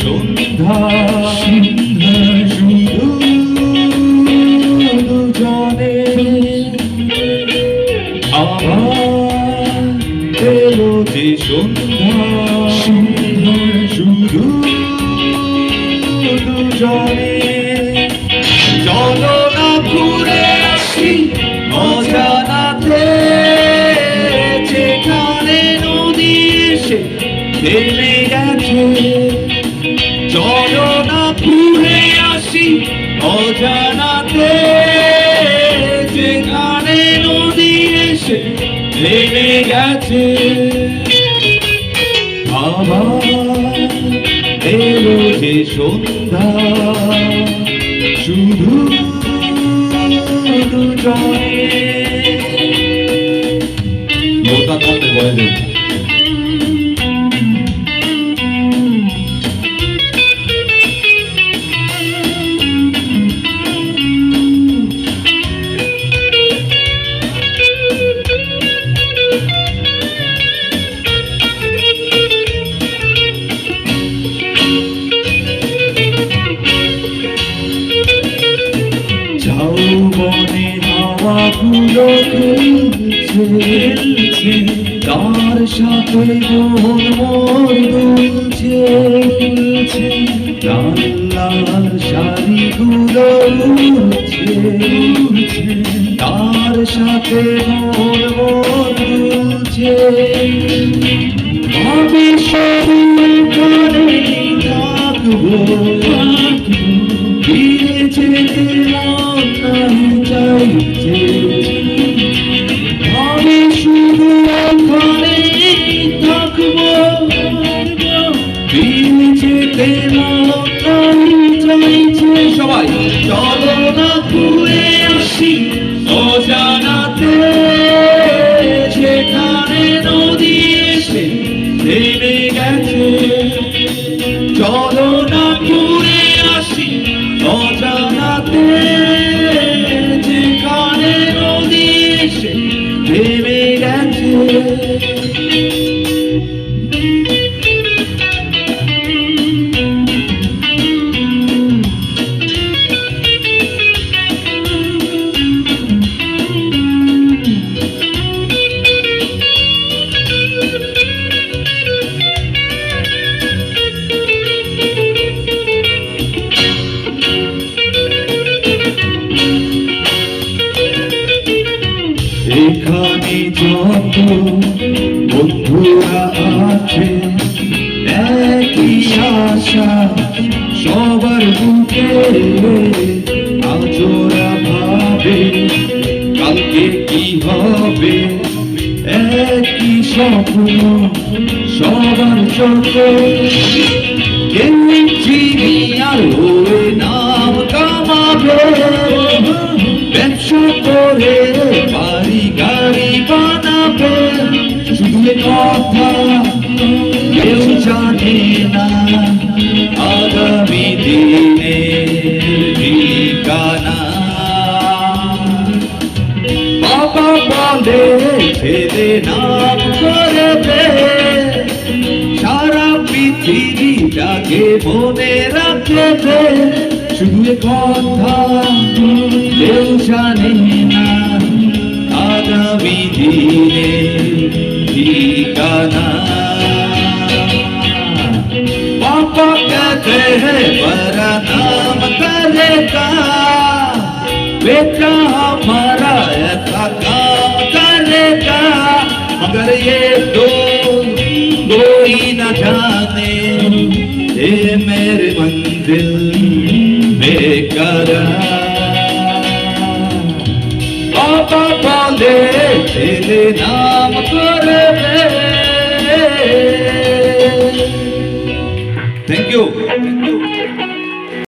সন্ধ্যা। যে সন্ধ্যা শুধু দুজনে চলো আসি অজানাতে যেখানে নদী এসে থেমে আসি অজানাতে যেখানে নদী এসে গেছে আবার এলো যে সন্ধ্যা। হাওয়াগুলো খেলছে তার সাথে মন মোর দুলছে লাল লাল শাড়িগুলো উড়ছে তার সাথে মন মোর দুলছে আমি সবুখানে থাকব সবাই চলো না ঘুরে আসি। অজানাতে যেখানে নদী এসে থেমে গেছে। চলো না ঘুরে আসি, অজানাতে যেখানে নদী এসে থেমে গেছে। এখানে যত বন্ধুরা আছে, একই আশা সবার বুকে আজোরা ভাবে কালকে কি হবে। একই স্বপ্ন সবার চোখে। কেউ আর নাম কামাবে? না আগামী দিনের ঠিকানা। বলে, ছেলে নাম করবে। সারা পৃথিবীটাকে মনে রাখবে। শুধু কথা, কেউ না। আগামী দিনে को कहते हैं, बड़ा नाम करे का बेटा हमारा ऐसा काम करेगा। मगर ये दो कोई न जाने, ये मेरे मंदिर बेकार बाबा बोले, तेरे नाम को